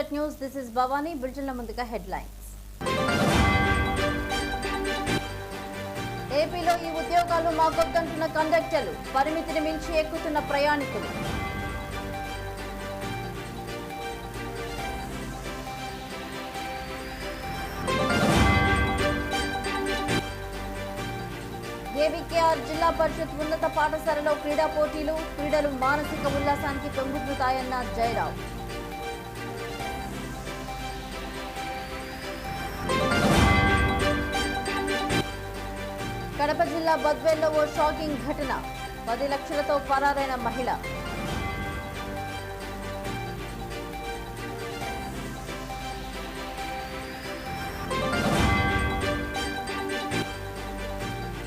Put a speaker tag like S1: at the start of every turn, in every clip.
S1: Jet news this is Bhavani బులెటిన్ల ముందుగా headlines ఏపీలో ఈ ఉద్యోగాలు మాకొద్దంటున్న కండక్టర్లు. పరిమితిని మించి ఎక్కుతున్న ప్రయాణికులు. ఏవికేఆర్ జిల్లా పరిషత్ ఉన్నత పాఠశాలలో క్రీడా పోటీలు క్రీడలు మానసిక ఉల్లాసానికి పెంగుతున్నాయన్న జయరావు. కడప జిల్లా బద్వేల్లో ఓ షాకింగ్ ఘటన. పది లక్షలతో పరారైన మహిళ.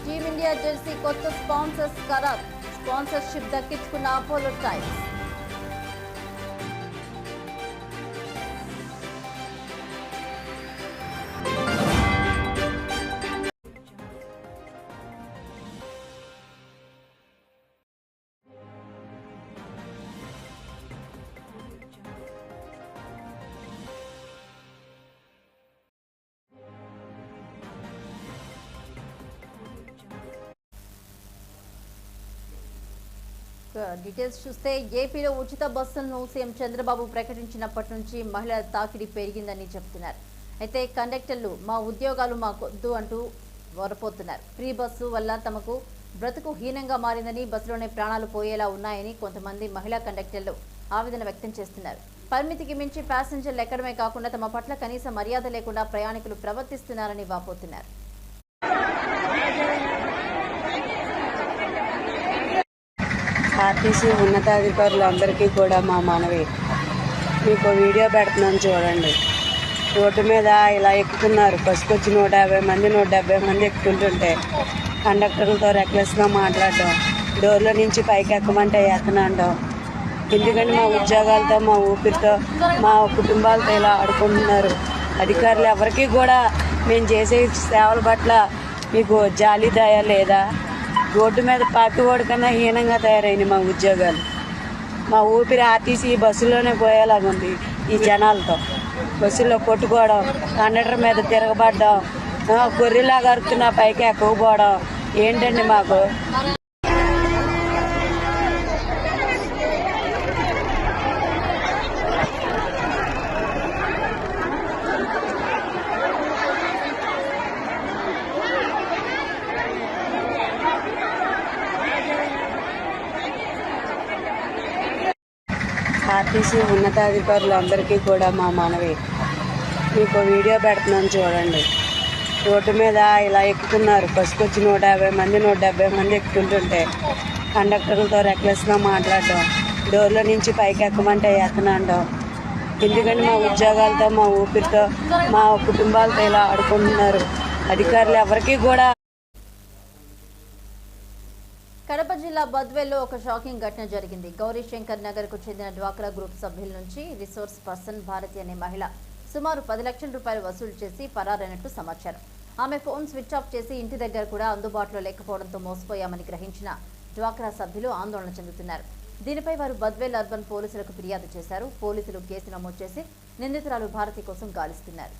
S1: టీమిండియా జెర్సీ కొత్త స్పాన్సర్స్ ఖరారు. స్పాన్సర్షిప్ దక్కించుకున్న అపోలో టైమ్స్ డీటెయిల్స్ చూస్తే ఏపీలో ఉచిత బస్సులను సీఎం చంద్రబాబు ప్రకటించినప్పటి నుంచి మహిళల తాకిడి పెరిగిందని చెప్తున్నారు. అయితే కండక్టర్లు మా ఉద్యోగాలు మాకొద్దు అంటూ వరపోతున్నారు. ఫ్రీ బస్సు వల్ల తమకు బ్రతుకు హీనంగా మారిందని బస్సులోనే ప్రాణాలు పోయేలా ఉన్నాయని కొంతమంది మహిళా కండక్టర్లు ఆవేదన వ్యక్తం చేస్తున్నారు. పరిమితికి మించి ప్యాసింజర్లు ఎక్కడమే కాకుండా తమ పట్ల కనీస మర్యాద లేకుండా ప్రయాణికులు ప్రవర్తిస్తున్నారని వాపోతున్నారు.
S2: ఆర్టీసీ ఉన్నతాధికారులందరికీ కూడా మా మనవి. మీకు వీడియో పెడుతున్నాను చూడండి. రోడ్డు మీద ఇలా ఎక్కుతున్నారు. బస్సుకు వచ్చి నూట యాభై మంది నూట డెబ్బై మంది ఎక్కుతుంటుంటే కండక్టర్లతో రెక్లెస్గా మాట్లాడడం డోర్లో నుంచి పైకి ఎక్కమంటే ఎక్కనండం ఎందుకంటే మా ఉద్యోగాలతో మా ఊపిరితో మా కుటుంబాలతో ఇలా ఆడుకుంటున్నారు. అధికారులు ఎవరికీ కూడా మేము చేసే సేవల పట్ల మీకు జాలి దయ లేదా? రోడ్డు మీద పాకివాడు కన్నా హీనంగా తయారైంది మా ఉద్యోగాలు. మా ఊపిరి ఆర్టీసీ బస్సులోనే పోయేలాగా ఉంది ఈ జనాలతో. బస్సులో కొట్టుకోవడం కండక్టర్ మీద తిరగబడడం గొర్రెలాగా అరుతున్న పైకి ఎక్కకపోవడం ఏంటండి మాకు? ఆర్టీసీ ఉన్నతాధికారులందరికీ కూడా మా మనవి. మీకు వీడియో పెడుతున్నాను చూడండి. రోడ్డు మీద ఇలా ఎక్కుతున్నారు. బస్సుకు వచ్చి నూట యాభై మంది నూట డెబ్బై మంది ఎక్కుతుంటుంటే కండక్టర్లతో రెక్లెస్గా మాట్లాడడం డోర్లో నుంచి పైకి ఎక్కమంటే ఎక్కనండం ఎందుకంటే మా ఉద్యోగాలతో మా ఊపిరితో మా కుటుంబాలతో ఇలా ఆడుకుంటున్నారు. అధికారులు ఎవరికీ కూడా
S1: కడప జిల్లా బద్వేల్లో ఒక షాకింగ్ ఘటన జరిగింది. గౌరీ శంకర్ నగర్కు చెందిన డ్వాక్రా గ్రూప్ సభ్యుల నుంచి రిసోర్స్ పర్సన్ భారతి అనే మహిళ సుమారు పది లక్షల రూపాయలు వసూలు చేసి పరారైనట్టు సమాచారం. ఆమె ఫోన్ స్విచ్ ఆఫ్ చేసి ఇంటి దగ్గర కూడా అందుబాటులో లేకపోవడంతో మోసపోయామని గ్రహించిన డ్వాక్రా సభ్యులు ఆందోళన చెందుతున్నారు. దీనిపై వారు బద్వేల్ అర్బన్ పోలీసులకు ఫిర్యాదు చేశారు. పోలీసులు కేసు నమోదు చేసి నిందితురాలు భారతి కోసం గాలిస్తున్నారు.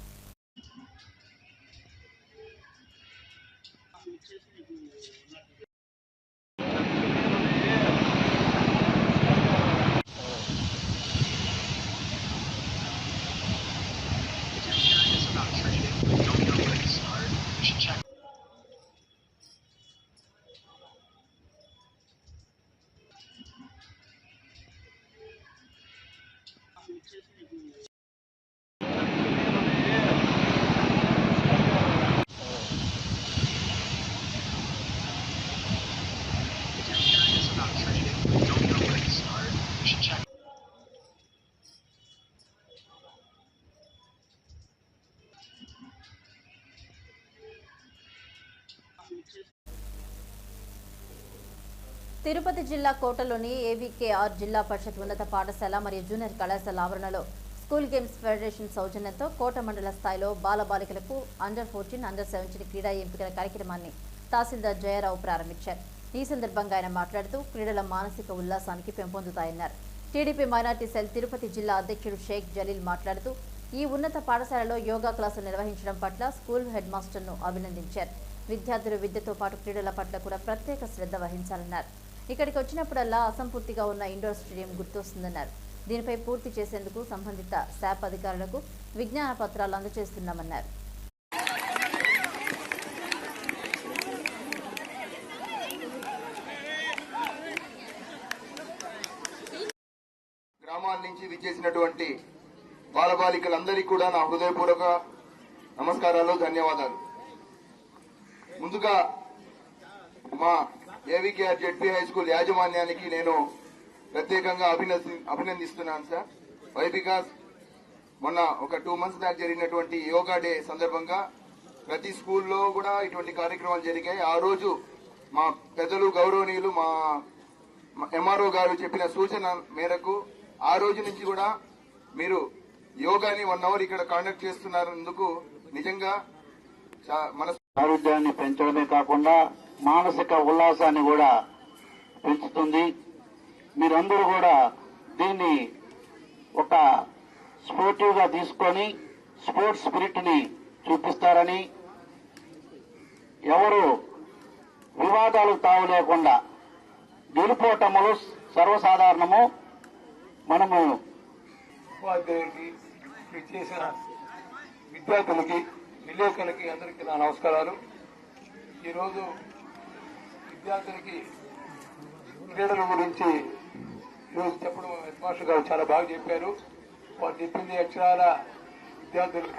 S1: తిరుపతి జిల్లా కోటలోని ఏవికేఆర్ జిల్లా పరిషత్ ఉన్నత పాఠశాల మరియు జూనియర్ కళాశాల ఆవరణలో స్కూల్ గేమ్స్ ఫెడరేషన్ సౌజన్యంతో కోట మండల స్థాయిలో బాలబాలికలకు అండర్ ఫోర్టీన్ అండర్ సెవెంటీన్ క్రీడా ఎంపికల కార్యక్రమాన్ని తహసీల్దార్ జయరావు ప్రారంభించారు. ఈ సందర్భంగా ఆయన మాట్లాడుతూ క్రీడల మానసిక ఉల్లాసానికి పెంపొందుతాయన్నారు. టీడీపీ మైనార్టీ సెల్ తిరుపతి జిల్లా అధ్యక్షుడు షేక్ జలీల్ మాట్లాడుతూ ఈ ఉన్నత పాఠశాలలో యోగా క్లాసులు నిర్వహించడం పట్ల స్కూల్ హెడ్ మాస్టర్ను అభినందించారు. విద్యార్థులు విద్యతో పాటు క్రీడల పట్ల కూడా ప్రత్యేక శ్రద్ధ వహించాలన్నారు. ఇక్కడికి వచ్చినప్పుడల్లా అసంపూర్తిగా ఉన్న ఇండోర్ స్టేడియం గుర్తొస్తుందన్నారు. దీనిపై పూర్తి చేసేందుకు సంబంధిత శాప్ అధికారులకు విజ్ఞాన పత్రాలు అందజేస్తున్నామన్నారు.
S3: గ్రామాల నుంచి విచ్చేసినటువంటి బాలబాలికలందరికీ కూడా నా హృదయపూర్వక నమస్కారాలు ధన్యవాదాలు. ముందుగా మా ఏవికేఆర్ జెడ్పీ హై స్కూల్ యాజమాన్యానికి నేను ప్రత్యేకంగా అభినంది అభినందిస్తున్నాను సార్. వై బికాస్ మొన్న ఒక టూ మంత్స్ బ్యాక్ జరిగినటువంటి యోగా డే సందర్భంగా ప్రతి స్కూల్లో కూడా ఇటువంటి కార్యక్రమాలు జరిగాయి. ఆ రోజు మా పెద్దలు గౌరవనీయులు మా ఎంఆర్ఓ గారు చెప్పిన సూచన మేరకు ఆ రోజు నుంచి కూడా మీరు యోగాని వన్ అవర్ ఇక్కడ కండక్ట్ చేస్తున్నందుకు నిజంగా చా- మన
S4: ఆరోగ్యాన్ని పెంచడమే కాకుండా మానసిక ఉల్లాసాన్ని కూడా పెంచుతుంది. మీరందరూ కూడా దీన్ని ఒక స్పోర్టివ్గా తీసుకొని స్పోర్ట్స్ స్పిరిట్ని చూపిస్తారని ఎవరు వివాదాలు తావు లేకుండా గెలుపోటములు సర్వసాధారణము. మనము
S5: ఉపాధ్యాయుడికి చేసిన విద్యార్థులకి విలేకరులకి అందరికీ నా నమస్కారాలు. ఈరోజు విద్యార్థులకి క్రీడల గురించి ఈరోజు చెప్పడం హెడ్ మాస్టర్ గారు చాలా బాగా చెప్పారు. వారు చెప్పింది అక్షరాల విద్యార్థులు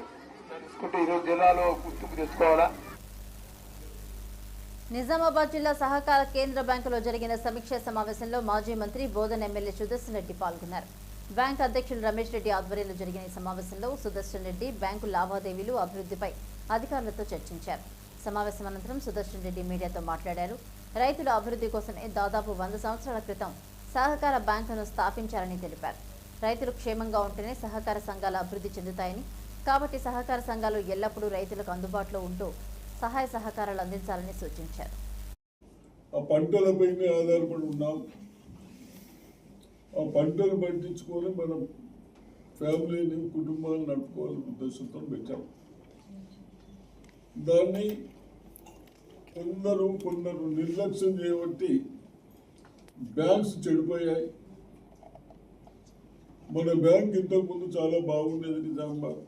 S5: తెలుసుకుంటే ఈరోజు జిల్లాలో గుర్తింపు తెచ్చుకోవాలా?
S1: నిజామాబాద్ జిల్లా సహకార కేంద్ర బ్యాంకులో జరిగిన సమీక్షా సమావేశంలో మాజీ మంత్రి బోధన్ ఎమ్మెల్యే సుదర్శన్ రెడ్డి పాల్గొన్నారు. బ్యాంక్ అధ్యక్షులు రమేష్ రెడ్డి ఆధ్వర్యంలో జరిగిన ఈ సమావేశంలో సుదర్శన్ రెడ్డి బ్యాంకు లావాదేవీలు అభివృద్ధిపై అధికారులతో చర్చించారు. సమావేశం అనంతరం సుదర్శన్ రెడ్డి మీడియాతో మాట్లాడారు. రైతుల అభివృద్ధి కోసమే దాదాపు వంద సంవత్సరాల క్రితం సహకార బ్యాంకును స్థాపించారని తెలిపారు. రైతులు క్షేమంగా ఉంటేనే సహకార సంఘాలు అభివృద్ధి చెందుతాయని కాబట్టి సహకార సంఘాలు ఎల్లప్పుడూ రైతులకు అందుబాటులో ఉంటూ సహాయ సహకారాలు అందించాలని సూచించారు.
S6: ఆ పంటలపైనే ఆధారపడి ఉన్నాం. ఆ పంటలు పండించుకొని మనం ఫ్యామిలీని కుటుంబాన్ని నడుపుకోవాలనే ఉద్దేశంతో పెట్టాం. దాన్ని కొందరు కొందరు నిర్లక్ష్యం చేయబట్టి బ్యాంక్స్ చెడిపోయాయి. మన బ్యాంక్ ఇంతకుముందు చాలా బాగుండేది నిజామాబాద్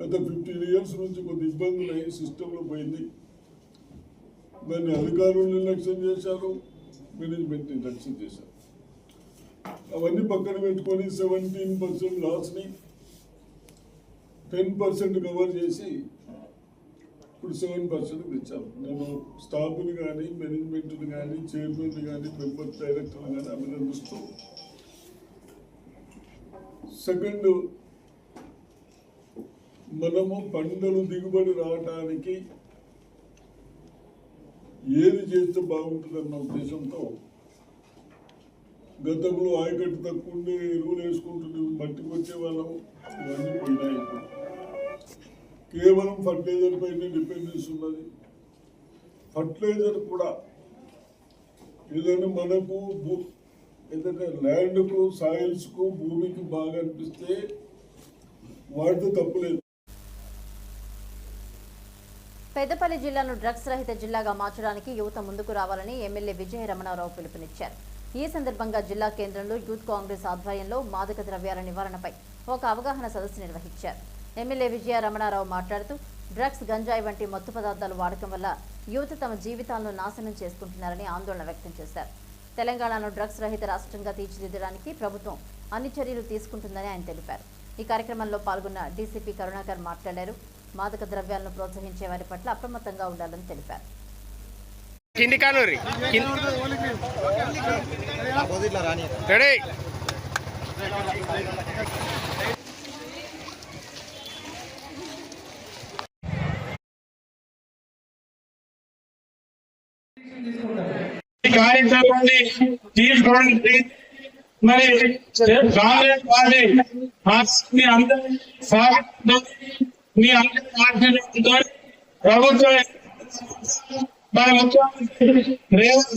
S6: గత ఫిఫ్టీన్ ఇయర్స్ నుంచి కొద్ది ఇబ్బందులు అయ్యి సిస్టంలో పోయింది. దాన్ని అధికారులు నిర్లక్ష్యం చేశారు మేనేజ్మెంట్ నిర్లక్ష్యం చేశారు. అవన్నీ పక్కన పెట్టుకొని సెవెంటీన్ పర్సెంట్ లాస్ని టెన్ పర్సెంట్ కవర్ చేసి ఇప్పుడు సెవెన్ పర్సెంట్ తెచ్చాము నేను స్టాఫ్ని కానీ మేనేజ్మెంట్ని కానీ చైర్మన్ కానీ మెంబర్ డైరెక్టర్ని కానీ అభినందిస్తూ సెకండ్ మనము పంటలు దిగుబడి రావటానికి ఏది చేస్తే బాగుంటుందన్న ఉద్దేశంతో గతంలో ఆయకట్టు తక్కువ ఉండే ఎరువులు వేసుకుంటుండే మట్టికి వచ్చే వాళ్ళం ఇవన్నీ పోయినాయి ఇప్పుడు. కేవలం ఫర్టిలైజర్ పైన డిపెండెన్స్ ఉన్నది. ఫర్టిలైజర్ కూడా ఏదైనా మనకు భూ ఏదైనా ల్యాండ్కు సాయిల్స్కు భూమికి బాగా అనిపిస్తే వాటితో తప్పులేదు
S1: పెద్దపల్లి జిల్లాను డ్రగ్స్ రహిత జిల్లాగా మార్చడానికి యువత ముందుకు రావాలని ఎమ్మెల్యే విజయ రమణారావు పిలుపునిచ్చారు. ఈ సందర్భంగా జిల్లా కేంద్రంలో యూత్ కాంగ్రెస్ ఆధ్వర్యంలో మాదక ద్రవ్యాల నివారణపై ఒక అవగాహన సదస్సు నిర్వహించారు. ఎమ్మెల్యే విజయ రమణారావు మాట్లాడుతూ డ్రగ్స్ గంజాయి వంటి మత్తు పదార్థాల వాడకం వల్ల యువత తమ జీవితాలను నాశనం చేసుకుంటున్నారని ఆందోళన వ్యక్తం చేశారు. తెలంగాణను డ్రగ్స్ రహిత రాష్ట్రంగా తీర్చిదిద్దడానికి ప్రభుత్వం అన్ని చర్యలు తీసుకుంటుందని ఆయన తెలిపారు. ఈ కార్యక్రమంలో పాల్గొన్న డీసీపీ కరుణాకర్ మాట్లాడారు. మాదక ద్రవ్యాలను ప్రోత్సహించే వారి పట్ల అప్రమత్తంగా ఉండాలని తెలిపారు.
S7: కింది కానూరి రెడీ
S8: ఈ కార్యక్రమాన్ని తీసుకోవడానికి మరి కాంగ్రెస్ పార్టీ మీ అందరి స్వాగతంతో మీ అందరి ఆశీర్వాదంతో ప్రభుత్వం మన ముఖ్యమంత్రి రేవంత్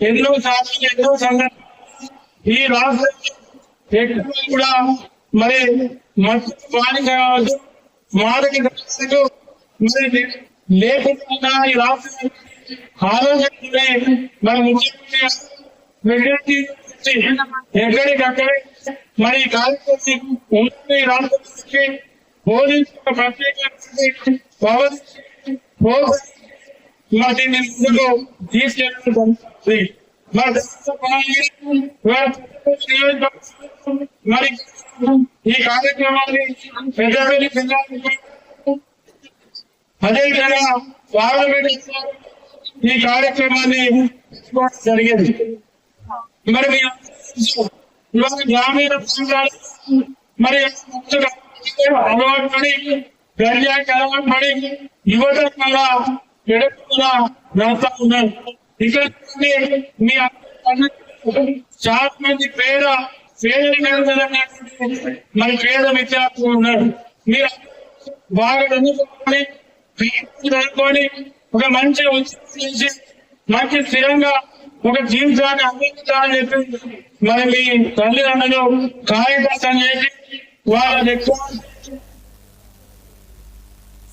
S8: ఎన్నో సార్లు ఎన్నో సంఘటన ఈ రాష్ట్రంలో కూడా మరి మత్తు బానిస కావచ్చు మాదక మరి లేకుండా ఈ రాష్ట్రం ఆలోచనలే మరి ముఖ్యమంత్రి ఎక్కడికక్కడే మరి ఈ కార్యక్రమం ఉన్నది ఈ రాష్ట్రానికి పోలీసుల ప్రత్యేక పవర్ మరి నేను ముందుకు తీసుకెళ్ళడం జరుగుతుంది. మరి దాంతో పాటు మరి ఈ కార్యక్రమాన్ని పెద్దపల్లి పిల్లలు అదేవిధంగా పార్లమెంట్ ఈ కార్యక్రమాన్ని జరిగింది. మరి ఇవాళ గ్రామీణ ప్రాంతాలు మరి అలవాటు పడి గర్యానికి అలవాటు పడి యువత కూడా ఎడకుండా నడుస్తా ఉన్నారు. ఇక్కడ మీ చాలా మంది పేద పేదరికమైనటువంటి మరి పేద విద్యార్థులు ఉన్నారు. మీరు బాగా చదువుకోవాలి ఒక మంచి ఉద్యోగం మంచి స్థిరంగా ఒక జీవితాన్ని అందించాలని చెప్పి మరి మీ తల్లిదండ్రులు కార్యకర్తలు చేసి వాళ్ళ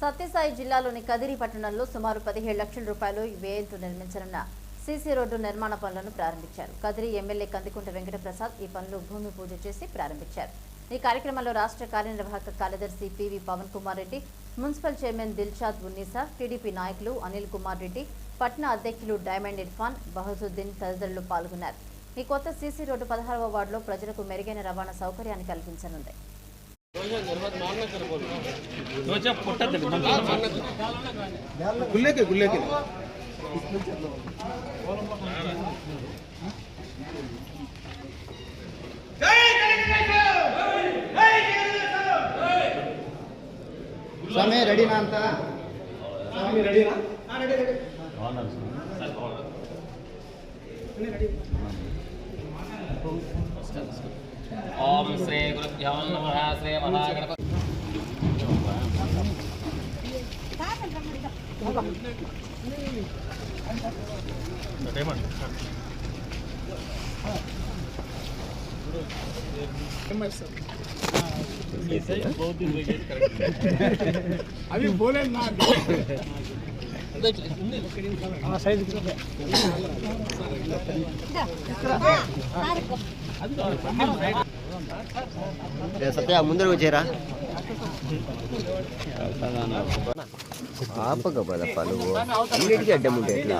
S1: సత్యసాయి జిల్లాలోని కదిరి పట్టణంలో సుమారు పదిహేడు లక్షల రూపాయలు వ్యయంతో నిర్మించనున్న సీసీ రోడ్డు నిర్మాణ పనులను ప్రారంభించారు. కదిరి ఎమ్మెల్యే కందికుంట వెంకటప్రసాద్ ఈ పనులు భూమి పూజ చేసి ప్రారంభించారు. ఈ కార్యక్రమంలో రాష్ట్ర కార్యనిర్వాహక కార్యదర్శి PV Pawan Kumar Reddy municipal chairman Dilshad Unnisa TDP నాయకులు అనిల్ కుమార్ రెడ్డి పట్న అధ్యక్షులు డైమండ్ ఇర్ఫాన్ బహజుద్దీన్ తదితరులు పాల్గొన్నారు. ఈ కొత్త సీసీ రోడ్డు పదహారవ వార్డులో ప్రజలకు మెరుగైన రవాణా సౌకర్యాన్ని కల్పించనుంది.
S7: గుల్లేకి ಸ್ವಾಮಿ ರೆಡಿನಾ ಅಂತ ಸ್ವಾಮಿ ರೆಡಿನಾ ಓಂ
S9: ಶ್ರೀ ಗುರುಭ್ಯೋ ನಮಃ ಶ್ರೀ ಮಹಾಗಣಪ ಡೈಮಂಡ್
S7: అవి పోలేదు నా
S10: సత్య ముందర వచ్చారా పాపక పద నువ్వు అన్నిటికీ అడ్డం ఉంటాయి ఎట్లా?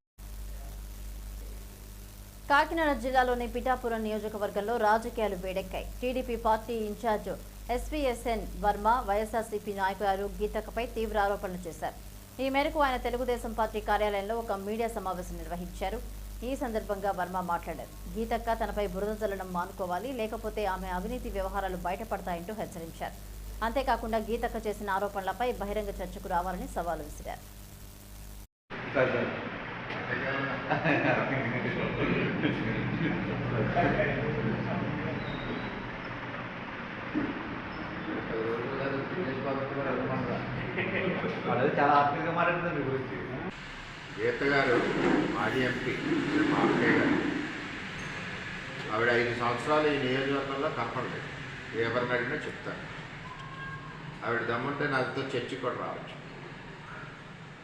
S1: కాకినాడ జిల్లాలోని పిఠాపురం నియోజకవర్గంలో రాజకీయాలు వేడెక్కాయి. TDP party incharge SVSN Varma YSRCP నాయకురాలు గీతకపై తీవ్ర ఆరోపణలు చేశారు. ఈ మేరకు ఆయన తెలుగుదేశం పార్టీ కార్యాలయంలో ఒక మీడియా సమావేశం నిర్వహించారు. ఈ సందర్భంగా వర్మ మాట్లాడారు. గీతక్క తనపై బురద చల్లడం మానుకోవాలి లేకపోతే ఆమె అవినీతి వ్యవహారాలు బయటపడతాయంటూ హెచ్చరించారు. అంతేకాకుండా గీతక్క చేసిన ఆరోపణలపై బహిరంగ చర్చకు రావాలని సవాలు విసిరారు.
S7: చాలా ఆత్మీయంగా మాట్లాడుతుంది మీ గురించి
S11: గీత గారు మాజీ ఎంపీ మా గారు. ఆవిడ ఐదు సంవత్సరాలు ఈ నియోజకవర్గంలో కనపడలేదు ఎవరిని అడిగినా చెప్తాను ఆవిడ దమ్ముంటే నాతో చర్చి కూడా రావచ్చు.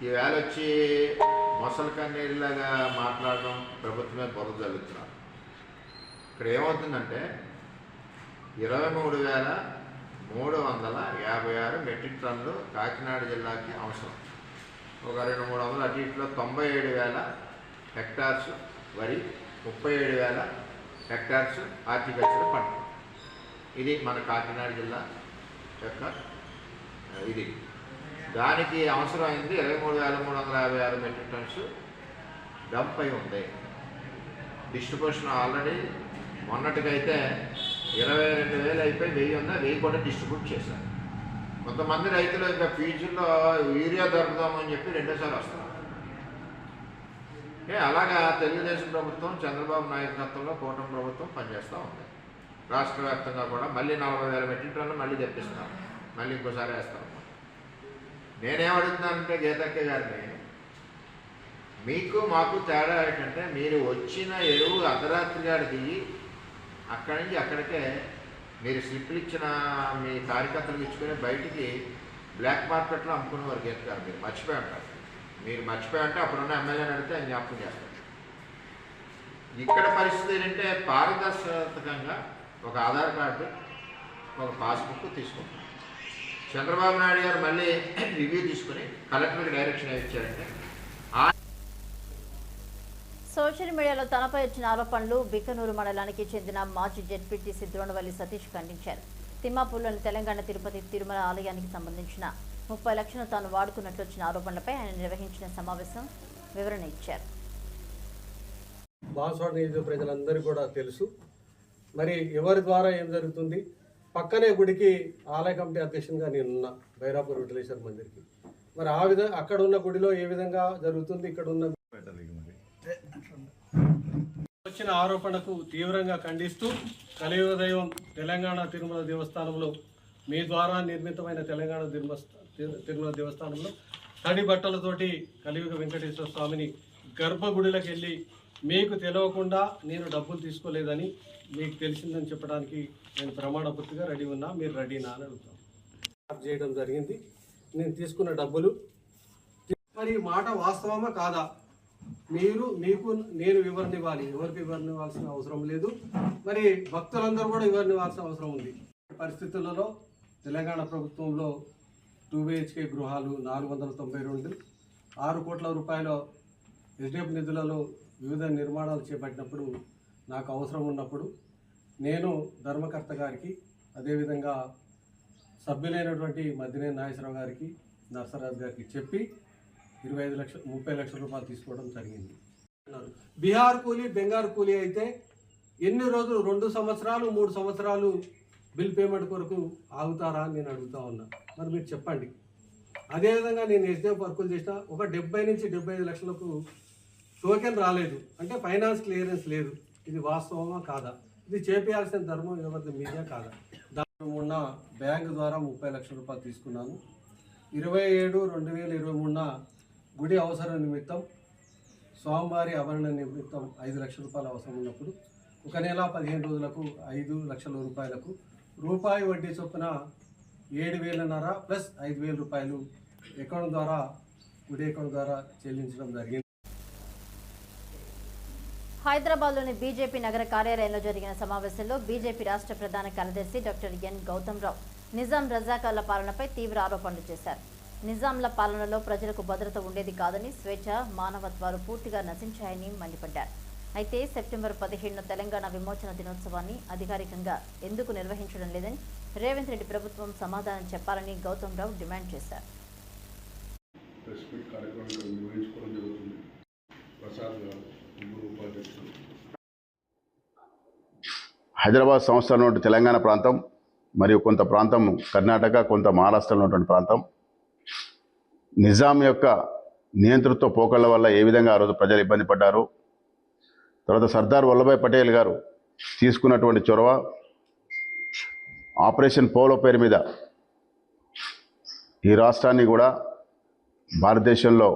S11: ఈవేళ వచ్చి మొసలి కన్నీళ్ళలాగా మాట్లాడడం ప్రభుత్వమే బురద జరుగుతున్నారు ఇక్కడ ఏమవుతుందంటే ఇరవై మూడు వేల మూడు వందల యాభై ఆరు మెట్రిక్ టన్నులు కాకినాడ జిల్లాకి అవసరం. ఒక రెండు మూడు వందల అటు ఇట్లో తొంభై ఏడు వేల హెక్టార్స్ వరి ముప్పై ఏడు వేల హెక్టార్స్ హార్టికల్చర్ పంట. ఇది మన కాకినాడ జిల్లా యొక్క ఇది. దానికి అవసరమైంది ఇరవై మూడు వేల మూడు వందల యాభై ఆరు మెట్రిక్ టన్స్ డంప్ అయి ఉంది. డిస్ట్రిబ్యూషన్ ఆల్రెడీ మొన్నటికైతే ఇరవై రెండు వేలు అయిపోయి వెయ్యి ఉందా. వెయ్యి కూడా డిస్ట్రిబ్యూట్ చేశారు. కొంతమంది రైతులు ఇంకా ఫీజుల్లో యూరియా దొరుకుదామని చెప్పి రెండోసారి వస్తారు ఏ అలాగా తెలుగుదేశం ప్రభుత్వం చంద్రబాబు నాయకత్వంలో కూటమి ప్రభుత్వం పనిచేస్తూ ఉంది. రాష్ట్ర వ్యాప్తంగా కూడా మళ్ళీ నలభై వేల మెట్రిక్ టన్నులు మళ్ళీ తెప్పిస్తాం మళ్ళీ ఇంకోసారి వేస్తాం నేనేమడుగుతున్నానంటే గీతక్క గారిని మీకు మాకు తేడా ఏంటంటే మీరు వచ్చిన ఎరువు అర్ధరాత్రి గారికి అక్కడి నుంచి అక్కడికే మీరు స్లిప్లు ఇచ్చిన మీ కార్యకర్తలకు ఇచ్చుకుని బయటికి బ్లాక్ మార్కెట్లో అమ్ముకునేవారు గేత గారు మీరు. మర్చిపోయి ఉంటారు. మీరు మర్చిపోయి ఉంటే అప్పుడున్న ఎమ్మెల్యేని అడిగితే ఆయన జ్ఞాపకం చేస్తారు. ఇక్కడ పరిస్థితి ఏంటంటే పారదర్శకంగా ఒక ఆధార్ కార్డు ఒక పాస్బుక్ తీసుకుంటాం చంద్రబాబు నాయుడు గారు మళ్ళీ రివ్యూ తీసుకుని కలెక్టర్కి డైరెక్షన్ ఇచ్చారంటే
S1: సోషల్ మీడియాలో తనపై వచ్చిన ఆరోపణలు బిక్కనూరు మండలానికి చెందిన మాజీ జెడ్పీటీసీ ద్రోణవల్లి సతీష్ ఖండించారు. తిమ్మాపూర్లోని తెలంగాణ తిరుపతి తిరుమల ఆలయానికి సంబంధించిన ముప్పై లక్షలను తాను వాడుకున్నట్లు వచ్చిన ఆరోపణలపై ఆయన నిర్వహించిన సమావేశం వివరణ ఇచ్చారు.
S12: బాన్స్వాడ నియోజక ప్రజలందరికీ కూడా తెలుసు. మరి ఎవరి ద్వారా ఏం జరుగుతుంది? పక్కనే గుడికి ఆలయ కమిటీ అధ్యక్షునిగా నేనున్నా భైరాపూర్ విఠలేశ్వర మందిర్కి. మరి ఆ విధంగా అక్కడ ఉన్న గుడిలో ఏ విధంగా జరుగుతుంది ఇక్కడ ఉన్న వచ్చిన ఆరోపణకు తీవ్రంగా ఖండిస్తూ కలియుగ దైవం తెలంగాణ తిరుమల దేవస్థానంలో మీ ద్వారా నిర్మితమైన తెలంగాణ తిరుమల తిరుమల దేవస్థానంలో తడి బట్టలతోటి కలియుగ వెంకటేశ్వర స్వామిని గర్భగుడిలోకి వెళ్ళి మీకు తెలియకుండా నేను డబ్బులు తీసుకోలేదని మీకు తెలిసిందని చెప్పడానికి నేను ప్రమాణ పూర్తిగా రెడీ ఉన్నా మీరు రెడీనా అని అడుగుతాను చేయడం జరిగింది. నేను తీసుకున్న డబ్బులు మరి ఈ మాట వాస్తవమా కాదా? మీరు మీకు నేను వివరణ ఇవ్వాలి. ఎవరికి వివరణ ఇవ్వాల్సిన అవసరం లేదు. మరి భక్తులందరూ కూడా వివరణ ఇవ్వాల్సిన అవసరం ఉంది. పరిస్థితులలో తెలంగాణ ప్రభుత్వంలో టూ బిహెచ్కే గృహాలు నాలుగు వందల తొంభై రెండు ఆరు కోట్ల రూపాయల ఎస్డిఎఫ్ నిధులలో వివిధ నిర్మాణాలు చేపట్టినప్పుడు నాకు అవసరం ఉన్నప్పుడు నేను ధర్మకర్త గారికి అదేవిధంగా సభ్యులైనటువంటి మద్దినే నాగేశ్వరరావు గారికి నర్సరాజు గారికి చెప్పి ఇరవై ఐదు లక్షలు ముప్పై లక్షల రూపాయలు తీసుకోవడం జరిగింది. అన్నారు. బీహార్ కూలీ బెంగాల్ కూలీ అయితే ఎన్ని రోజులు రెండు సంవత్సరాలు మూడు సంవత్సరాలు బిల్ పేమెంట్ కొరకు ఆగుతారా అని నేను అడుగుతా ఉన్నా. మరి మీరు చెప్పండి. అదేవిధంగా నేను ఎస్డిఎఫ్ వర్కులు చేసిన ఒక డెబ్బై నుంచి డెబ్బై ఐదు లక్షలకు టోకెన్ రాలేదు. అంటే ఫైనాన్స్ క్లియరెన్స్ లేదు. ఇది వాస్తవమా కాదా? ఇది చేపేయాల్సిన ధర్మం ఎవరిది? మీదే కాదా? దాని మొన్న బ్యాంక్ ద్వారా ముప్పై లక్షల రూపాయలు తీసుకున్నాను. ఇరవై ఏడు రెండు వేల ఇరవై మూడున గుడి అవసరం నిమిత్తం స్వామివారి ఆభరణ నిమిత్తం ఐదు లక్షల రూపాయలు అవసరం ఉన్నప్పుడు ఒక నెల పదిహేను రోజులకు ఐదు లక్షల రూపాయలకు రూపాయి వడ్డీ చొప్పున ఏడు వేలన్నర ప్లస్ ఐదు వేల రూపాయలు అకౌంట్ ద్వారా గుడి అకౌంట్ ద్వారా చెల్లించడం జరిగింది.
S1: హైదరాబాద్లోని బీజేపీ నగర కార్యాలయంలో జరిగిన సమావేశంలో బీజేపీ రాష్ట్ర ప్రధాన కార్యదర్శి డాక్టర్ ఎన్ గౌతమ్రావు నిజాం రజాకార్ల పాలనపై తీవ్ర ఆరోపణలు చేశారు. నిజాంల పాలనలో ప్రజలకు భద్రత ఉండేది కాదని స్వేచ్ఛ మానవత్వాలు పూర్తిగా నశించాయని మండిపడ్డారు. అయితే సెప్టెంబర్ పదిహేడున తెలంగాణ విమోచన దినోత్సవాన్ని అధికారికంగా ఎందుకు నిర్వహించడం లేదని రేవంత్ రెడ్డి ప్రభుత్వం సమాధానం చెప్పాలని గౌతమ్రావు డిమాండ్ చేశారు.
S6: ప్రెస్ మీట్ కార్యక్రమం నిర్వహించుకోవడం జరుగుతుంది. ప్రసాద్ గారు.
S13: హైదరాబాద్ సంస్థలో ఉన్నటువంటి తెలంగాణ ప్రాంతం మరియు కొంత ప్రాంతం కర్ణాటక కొంత మహారాష్ట్రలో ఉన్నటువంటి ప్రాంతం నిజాం యొక్క నియంతృత్వ పోకళ్ళ వల్ల ఏ విధంగా ఆ రోజు ప్రజలు ఇబ్బంది పడ్డారు తర్వాత సర్దార్ వల్లభాయ్ పటేల్ గారు తీసుకున్నటువంటి చొరవ ఆపరేషన్ పోలో పేరు మీద ఈ రాష్ట్రాన్ని కూడా భారతదేశంలో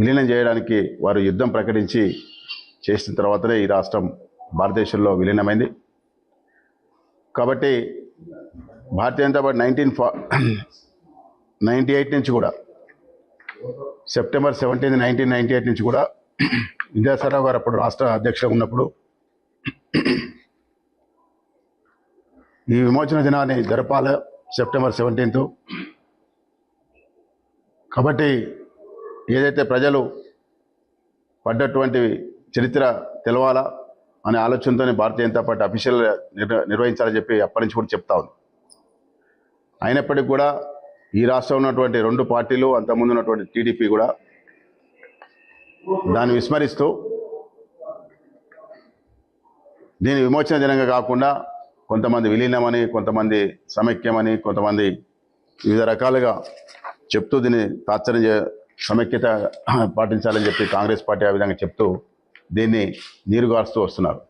S13: విలీనం చేయడానికి వారు యుద్ధం ప్రకటించి చేసిన తర్వాతనే ఈ రాష్ట్రం భారతదేశంలో విలీనమైంది. కాబట్టి భారతీయ జనతా పార్టీ నైన్టీన్ ఫా నైంటీ ఎయిట్ నుంచి కూడా September seventeen nineteen ninety eight నుంచి కూడా విద్యాసారావు గారు అప్పుడు రాష్ట్ర అధ్యక్షుడు ఉన్నప్పుడు ఈ విమోచన దినాన్ని జరపాలి సెప్టెంబర్ సెవెంటీన్త్. కాబట్టి ఏదైతే ప్రజలు పడ్డటువంటి చరిత్ర తెలవాలా అనే ఆలోచనతోనే భారతీయ జనతా పార్టీ అఫీషియల్ నిర్వహించాలని చెప్పి అప్పటి నుంచి కూడా చెప్తా ఉంది. అయినప్పటికీ కూడా ఈ రాష్ట్రంలో ఉన్నటువంటి రెండు పార్టీలు అంతకుముందు ఉన్నటువంటి టీడీపీ కూడా దాన్ని విస్మరిస్తూ దీని విమోచన దినంగా కాకుండా కొంతమంది విలీనమని కొంతమంది సమైక్యమని కొంతమంది వివిధ రకాలుగా చెప్తూ దీన్ని తాత్సర్యం సమైక్యత పాటించాలని చెప్పి కాంగ్రెస్ పార్టీ ఆ విధంగా చెప్తూ దీన్ని నీరుగారుస్తూ వస్తున్నారు.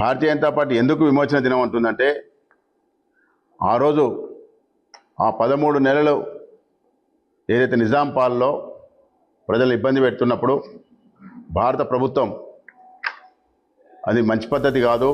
S13: భారతీయ జనతా పార్టీ ఎందుకు విమోచన దినం అంటుందంటే ఆ రోజు ఆ పదమూడు నెలలు ఏదైతే నిజాం పాలలో ప్రజలు ఇబ్బంది పెడుతున్నప్పుడు భారత ప్రభుత్వం అది మంచి పద్ధతి కాదు.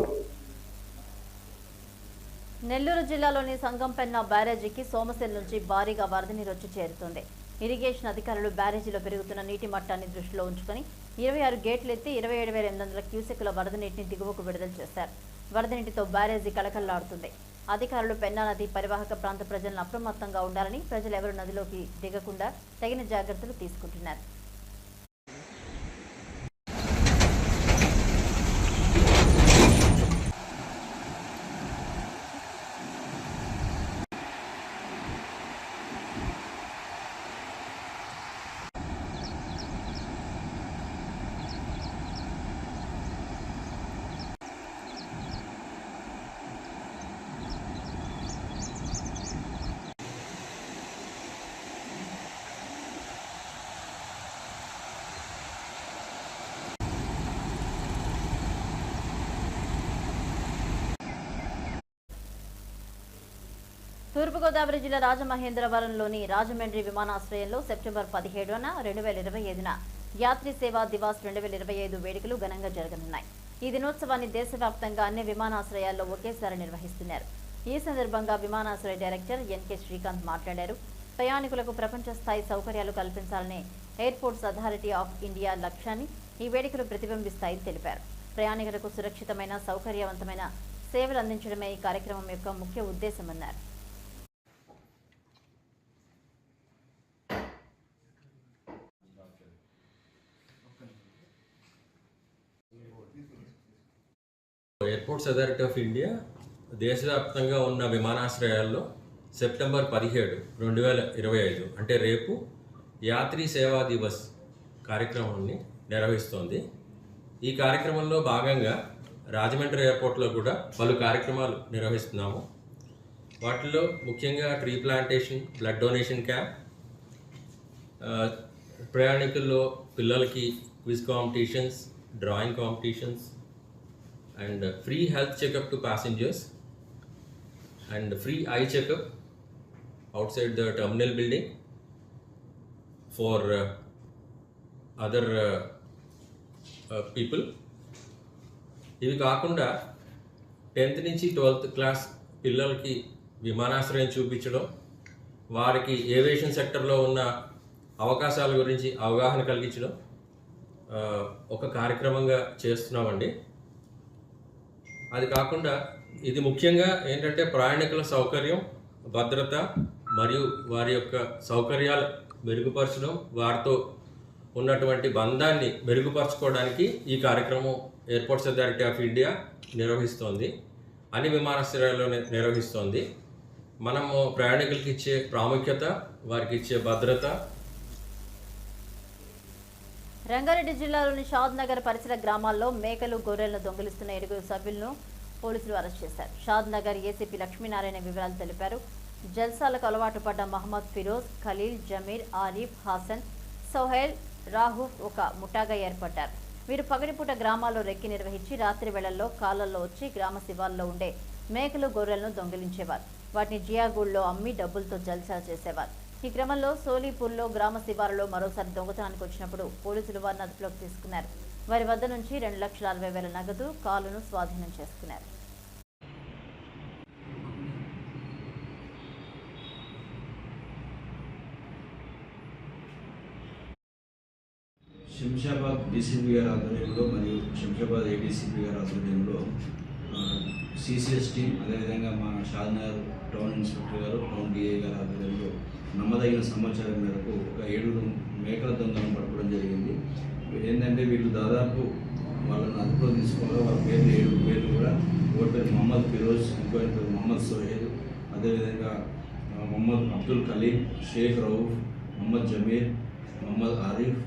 S1: నెల్లూరు జిల్లాలోని సంగంపెన్న బ్యారేజీకి సోమశిల నుంచి భారీగా వరద నీరు వచ్చి చేరుతుంది. ఇరిగేషన్ అధికారులు బ్యారేజీలో పెరుగుతున్న నీటి మట్టాన్ని దృష్టిలో ఉంచుకొని ఇరవై ఆరు గేట్లు ఎత్తి ఇరవై ఏడు వేల ఎనిమిది వందల క్యూసెక్కుల వరద నీటిని దిగువకు విడుదల చేశారు. వరద నీటితో బ్యారేజీ కళకళలాడుతుంది. అధికారులు పెన్నా నది పరివాహక ప్రాంత ప్రజలను అప్రమత్తంగా ఉండాలని ప్రజలు ఎవరు నదిలోకి దిగకుండా తగిన జాగ్రత్తలు తీసుకుంటున్నారు. తూర్పుగోదావరి జిల్లా రాజమహేంద్రవరంలోని రాజమండ్రి విమానాశ్రయంలో సెప్టెంబర్ పదిహేడున రెండు వేల ఇరవై ఐదున యాత్రి సేవా దివాస్ రెండు వేల ఇరవై ఐదు వేడుకలు ఘనంగా జరగనున్నాయి. ఈ దినోత్సవాన్ని దేశవ్యాప్తంగా అన్ని విమానాశ్రయాల్లో ఒకేసారి నిర్వహిస్తున్నారు. ఈ సందర్భంగా విమానాశ్రయ డైరెక్టర్ ఎన్కే శ్రీకాంత్ మాట్లాడారు. ప్రయాణికులకు ప్రపంచ స్థాయి సౌకర్యాలు కల్పించాలనే ఎయిర్పోర్ట్స్ అథారిటీ ఆఫ్ ఇండియా లక్ష్యాన్ని ఈ వేడుకలు ప్రతిబింబిస్తాయని తెలిపారు. ప్రయాణికులకు సురక్షితమైన సౌకర్యవంతమైన సేవలు అందించడమే ఈ కార్యక్రమం యొక్క ముఖ్య ఉద్దేశమన్నారు.
S14: ఎయిర్పోర్ట్స్ అథారిటీ ఆఫ్ ఇండియా దేశవ్యాప్తంగా ఉన్న విమానాశ్రయాల్లో సెప్టెంబర్ పదిహేడు రెండు వేల ఇరవై ఐదు అంటే రేపు యాత్రి సేవా దివస్ కార్యక్రమాన్ని నిర్వహిస్తోంది. ఈ కార్యక్రమంలో భాగంగా రాజమండ్రి ఎయిర్పోర్ట్లో కూడా పలు కార్యక్రమాలు నిర్వహిస్తున్నాము. వాటిలో ముఖ్యంగా tree plantation blood donation camp ప్రయాణికుల్లో పిల్లలకి quiz competitions drawing competitions and free health checkup to passengers and free eye checkup outside the terminal building for uh, other people uh, uh, ఇవి కాకుండా టెన్త్ నుంచి ట్వెల్త్ క్లాస్ పిల్లలకి విమానాశ్రయం చూపించడం వారికి aviation సెక్టర్లో ఉన్న అవకాశాల గురించి అవగాహన కలిగించడం ఒక కార్యక్రమంగా చేస్తున్నామండి. అది కాకుండా ఇది ముఖ్యంగా ఏంటంటే ప్రయాణికుల సౌకర్యం భద్రత మరియు వారి యొక్క సౌకర్యాలు మెరుగుపరచడం వారితో ఉన్నటువంటి బంధాన్ని మెరుగుపరచుకోవడానికి ఈ కార్యక్రమం ఎయిర్పోర్ట్స్ అథారిటీ ఆఫ్ ఇండియా నిర్వహిస్తోంది. అన్ని విమానాశ్రయాల్లో నిర్వహిస్తోంది. మనము ప్రయాణికులకి ఇచ్చే ప్రాముఖ్యత వారికి ఇచ్చే భద్రత
S1: రంగారెడ్డి జిల్లాలోని షాద్ నగర్ పరిసర గ్రామాల్లో మేకలు గొర్రెలను దొంగిలిస్తున్న ఏడుగురు సభ్యులను పోలీసులు అరెస్ట్ చేశారు. షాద్ నగర్ ఏసీపీ లక్ష్మీనారాయణ వివరాలు తెలిపారు. జల్సాలకు అలవాటు పడ్డ మహమ్మద్ ఫిరోజ్ ఖలీల్ జమీర్ ఆరిఫ్ హాసన్ సోహెల్ రాహూఫ్ ఒక ముఠాగా ఏర్పడ్డారు. వీరు పగటిపూట గ్రామాల్లో రెక్కి నిర్వహించి రాత్రి వేళల్లో కాలల్లో వచ్చి గ్రామ శివాల్లో ఉండే మేకలు గొర్రెలను దొంగిలించేవారు. వాటిని జియాగూడ్లో అమ్మి డబ్బులతో జల్సా చేసేవారు. ఈ క్రమంలో సోలీపూర్లో గ్రామ శివారులో మరోసారి దొంగతనానికి వచ్చినప్పుడు పోలీసులు వారిని అదుపులోకి తీసుకున్నారు. వారి వద్ద నుంచి రెండు లక్షల అరవై వేల నగదు కాలును స్వాధీనం చేసుకున్నారు.
S15: శంషాబాద్ డీసీపీ గారి ఆధ్వర్యంలో మరియు శంషాబాద్ ఏడీసీపీ గారి ఆధ్వర్యంలో సిసిఎస్ టీం అదేవిధంగా మా షాద్నగర్ టౌన్ ఇన్స్పెక్టర్ గారు టౌన్ డిఐ గారి ఆధ్వర్యంలో నమ్మదగిన సమాచారం మేరకు ఒక ఏడుగురు మేకల దొంగలను పట్టుకోవడం జరిగింది. ఏంటంటే వీళ్ళు దాదాపు వాళ్ళని అదుపులో తీసుకోవడం వాళ్ళ పేర్లు ఏడు పేర్లు కూడా ఒకటి పేరు మహమ్మద్ ఫిరోజ్ ఇంకో పేరు మహమ్మద్ సోహేల్ అదేవిధంగా మహమ్మద్ అబ్దుల్ కలీం షేక్ రౌఫ్ మహమ్మద్ జమీర్ మహమ్మద్ ఆరిఫ్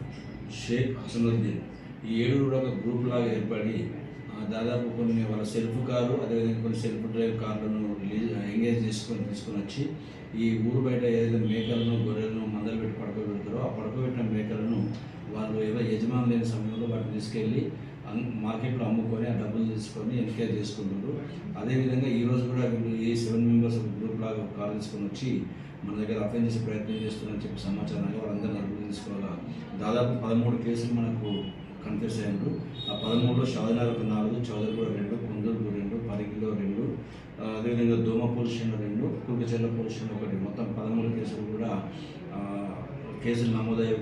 S15: షేక్ హసనుద్దీన్ ఈ ఏడు కూడా ఒక గ్రూప్ లాగా ఏర్పడి దాదాపు కొన్ని వాళ్ళ సెల్ఫ్ కారు అదేవిధంగా కొన్ని సెల్ఫ్ డ్రైవ్ కార్లను రిలీజ్ ఎంగేజ్ చేసుకొని తీసుకొని వచ్చి ఈ ఊరు బయట ఏదైతే మేకలను గొర్రెలను మందలు పెట్టి పడుకోబెడతారో ఆ పడుకోబెట్టిన మేకలను వాళ్ళు ఏదో యజమాని లేని సమయంలో వాటిని తీసుకెళ్ళి మార్కెట్లో అమ్ముకొని ఆ డబ్బులు తీసుకొని ఎన్కేర్ చేసుకుంటారు అదేవిధంగా ఈరోజు కూడా వీళ్ళు ఈ సెవెన్ మెంబర్స్ గ్రూప్ లాగా కాల్ తీసుకొని వచ్చి మన దగ్గర అఫెండ్ చేసే ప్రయత్నం చేస్తున్నారని చెప్పి సమాచారంగా వాళ్ళందరినీ డబ్బులు తీసుకోవాలా? దాదాపు పదమూడు కేసులు మనకు కన్ఫ్యూస్ అయ్యారు ఆ పదమూడులో షాదనగర్ నాలుగు చౌదరిగూడ రెండు కొందరు పరిగిలో రెండు అదేవిధంగా దోమ పోలీస్ రెండు కుర్కచెర్ల పోలీస్ స్టేషన్ ఒకటి. మొత్తం పదమూడు కేసులు కూడా కేసులు నమోదయ్యాయి.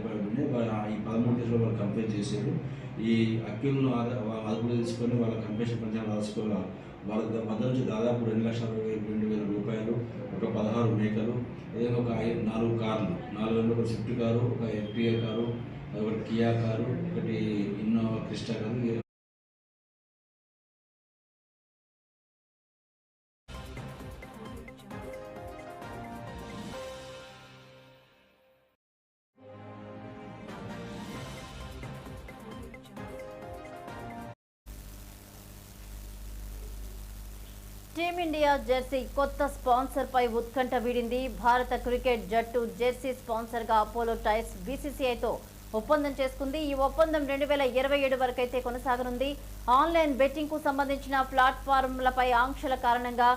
S15: ఈ పదమూడు కేసులు వాళ్ళు కంప్లైంట్ చేశారు. ఈ అక్యూలను అదుపులో తీసుకొని వాళ్ళ కంప్లైంట్ పంచాలు రాసుకోగా వాళ్ళ ద- వద్ద నుంచి దాదాపు రెండు లక్షల రెండు వేల రూపాయలు ఒక పదహారు మేకలు ఏదైనా ఒక ఐదు నాలుగు కార్లు. నాలుగు వేలు ఒక స్విఫ్ట్ కారు ఒక ఎఫ్టీఏ కారు ఒకటి కియా కారు ఒకటి ఇన్నోవా క్రిస్టా కారు
S1: జెర్సీ కొత్త స్పాన్సర్ పై ఉత్కంఠ వీడింది. భారత క్రికెట్ జట్టు జెర్సీ స్పాన్సర్గా అపోలో టైర్స్ బీసీసీఐతో ఒప్పందం చేసుకుంది. ఈ ఒప్పందం రెండు వేల ఇరవై ఏడు వరకైతే కొనసాగనుంది. ఆన్లైన్ బెట్టింగ్కు సంబంధించిన ప్లాట్ఫారంలపై ఆంక్షల కారణంగా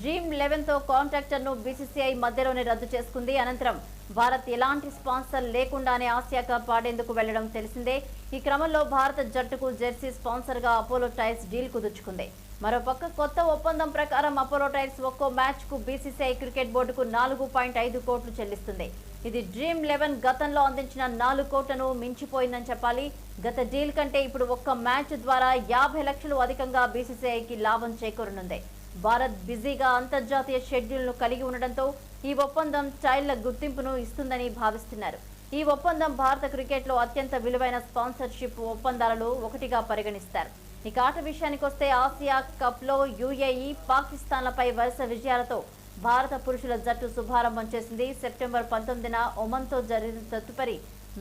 S1: డ్రీమ్ లెవెన్తో కాంట్రాక్టర్ను బీసీసీఐ మధ్యలోనే రద్దు చేసుకుంది. అనంతరం భారత్ ఎలాంటి స్పాన్సర్ లేకుండానే ఆసియా కప్ ఆడేందుకు వెళ్ళడం తెలిసిందే. ఈ క్రమంలో భారత జట్టుకు జెర్సీ స్పాన్సర్గా అపోలో టైర్స్ డీల్ కుదుర్చుకుంది. మరోపక్క కొత్త ఒప్పందం ప్రకారం అపోలో టైర్స్ ఒక్కో మ్యాచ్కు బీసీసీఐ క్రికెట్ బోర్డుకు నాలుగు పాయింట్ ఐదు కోట్లు చెల్లిస్తుంది. ఇది డ్రీమ్ లెవెన్ గతంలో అందించిన నాలుగు కోట్లను మించిపోయిందని చెప్పాలి. గత డీల్ కంటే ఇప్పుడు ఒక్క మ్యాచ్ ద్వారా యాభై లక్షలు అధికంగా బీసీసీఐకి లాభం చేకూరనుంది. భారత్ బిజీగా అంతర్జాతీయ షెడ్యూల్ను కలిగి ఉండడంతో ఈ ఒప్పందం చైల్డ్ల గుర్తింపును ఇస్తుందని భావిస్తున్నారు. ఈ ఒప్పందం భారత క్రికెట్లో అత్యంత విలువైన స్పాన్సర్షిప్ ఒప్పందాలలో ఒకటిగా పరిగణిస్తారు. ఇక ఆట విషయానికి వస్తే ఆసియా కప్లో యుఏఈ పాకిస్తాన్లపై వరుస విజయాలతో భారత పురుషుల జట్టు శుభారంభం చేసింది. సెప్టెంబర్ పంతొమ్మిదిన ఒమన్తో జరిగిన తదుపరి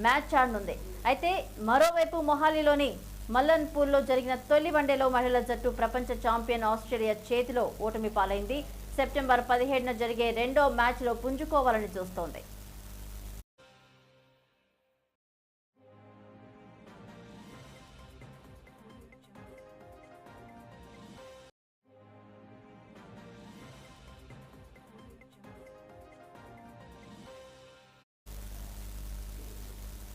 S1: మ్యాచ్ ఆడనుంది. అయితే మరోవైపు మొహాలీలోని మల్లన్పూర్లో జరిగిన తొలి వన్డేలో మహిళల జట్టు ప్రపంచ ఛాంపియన్ ఆస్ట్రేలియా చేతిలో ఓటమి పాలైంది. సెప్టెంబర్ పదిహేడున జరిగే రెండో మ్యాచ్లో పుంజుకోవాలని చూస్తోంది.